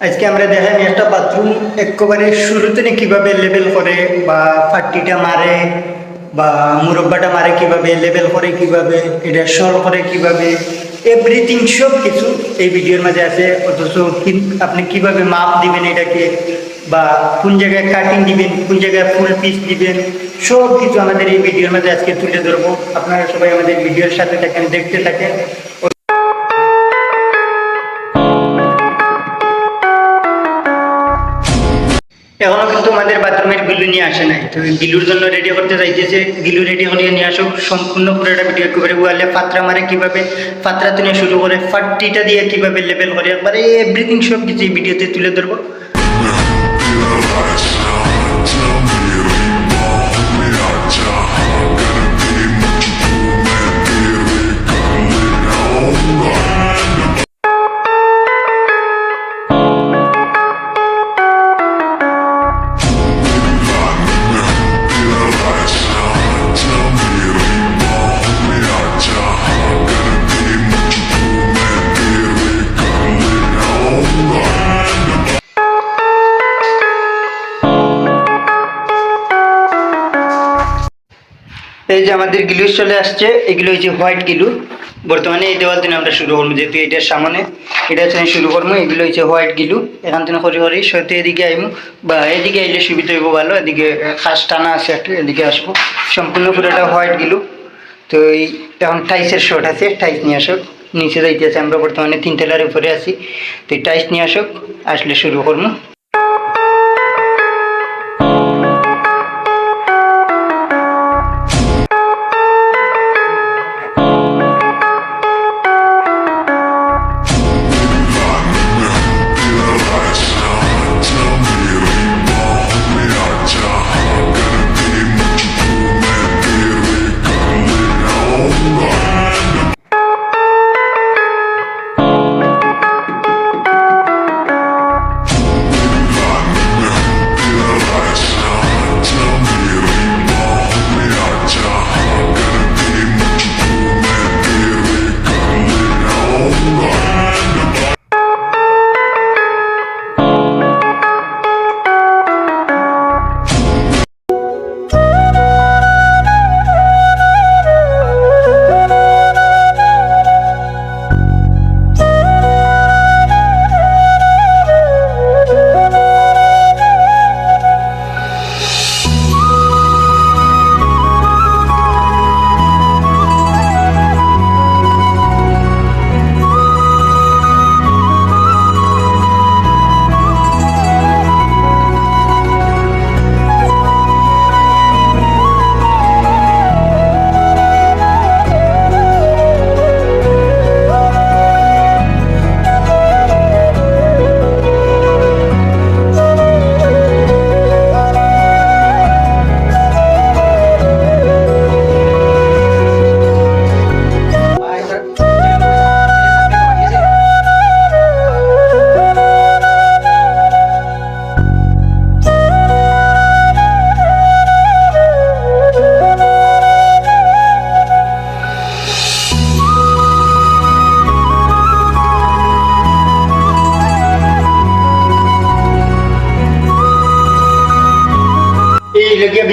আজকে আমরা দেখাই একটা বাথরুম একেবারে শুরুতে কীভাবে লেবেল করে, বা ফাট্টিটা মারে, বা মুরব্বাটা মারে কীভাবে লেবেল করে কীভাবে, এটা সল করে কীভাবে এভরিথিং সব কিছু এই ভিডিওর মাঝে আছে। অথচ আপনি কীভাবে মাপ দিবেন এটাকে, বা কোন জায়গায় কাটিং দিবেন, কোন জায়গায় ফুল পিস দিবেন, সব কিছু আমাদের এই ভিডিওর মাঝে আজকে তুলে ধরবো। আপনারা সবাই আমাদের ভিডিওর সাথে থাকেন, দেখতে থাকেন। এখনও কিন্তু আমাদের বাথরুমের গিলু নিয়ে আসে নাই। তো গিলুর জন্য রেডি করতে চাইতেছে, গিলু রেডি হলে নিয়ে আসো। সম্পূর্ণ পুরোটা ভিডিও একেবারে ওয়ালে পাত্রা মারে কীভাবে পাত্রা তুলে শুরু করে, ফাট্টিটা দিয়ে কীভাবে লেভেল করে, একবারে এভরিথিং সব কিছু এই ভিডিওতে তুলে ধরবো। এই যে আমাদের গিলু চলে আসছে, এগুলো হচ্ছে হোয়াইট গিলু। বর্তমানে এই দেওয়াল দিনে আমরা শুরু করব, যেহেতু এটার সামনে, এটা হচ্ছে শুরু করব, এগুলো হচ্ছে হোয়াইট গিলু। এখান থেকে করি করি সত্যি এদিকে আইমু, বা এদিকে আইলে সুবিধা হইব ভালো, এদিকে খাস টানা আছে, একটু এদিকে আসব। সম্পূর্ণ পুরোটা হোয়াইট গিলু। তো এই, এখন টাইসের শর্ট আছে, টাইস নিয়ে আসুক নিচে যাইতেছে। আমরা বর্তমানে তিন তেলার উপরে আছি। তো টাইস নিয়ে আসুক, আসলে শুরু করব।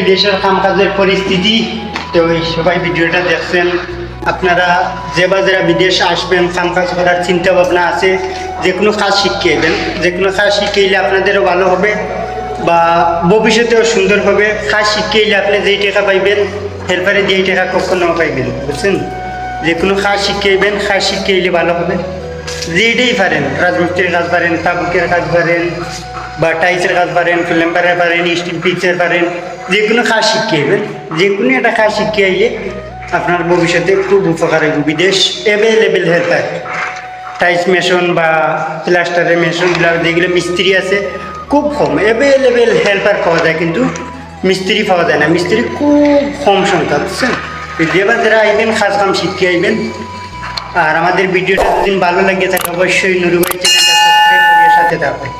বিদেশের কামকাজের পরিস্থিতি, তো সবাই ভিডিওটা দেখছেন। আপনারা যে বা যারা বিদেশ আসবেন, কামকাজ করার চিন্তা ভাবনা আছে, যে কোনো কাজ শিখিয়েবেন। যে কোনো কাজ শিখিয়ে আপনাদেরও ভালো হবে, বা ভবিষ্যতেও সুন্দর হবে। কাজ শিখিয়ে আপনি যেই টাকা পাইবেন হেল্পারে যেই টাকা কখনো পাইবেন, বুঝছেন? যে কোনো কাজ শিখিয়েবেন, কাজ শিখিয়ে ভালো হবে। যেটাই পারেন, রাজমিস্ত্রির কাজ পারেন তাবুকের কাজ পারেন বা টাইসের কাজ পারেন প্লেম্বারের পারেন, স্টিল পিচের পারেন যে কোনো কাজ শিখিয়েবেন যে কোনো একটা কাজ শিখিয়ে আইলে আপনার ভবিষ্যতে খুব উপকার হবে বিদেশ অ্যাভেলেবেল হেল্পার টাইস মেশন বা প্লাস্টারের মেশনগুলো যেগুলো মিস্ত্রি আছে, খুব কম অ্যাভেলেবেল হেল্পার পাওয়া যায় কিন্তু মিস্ত্রি পাওয়া যায় না, মিস্ত্রি খুব কম সংখ্যা বুঝছেন? যেবার যারা আইবেন কাজ কাম শিখিয়ে আইবেন, আর আমাদের ভিডিওটা যদি ভালো লাগে থাকে অবশ্যই নুরুভাই চ্যানেলটা সাবস্ক্রাইব সাথে থাকবেন।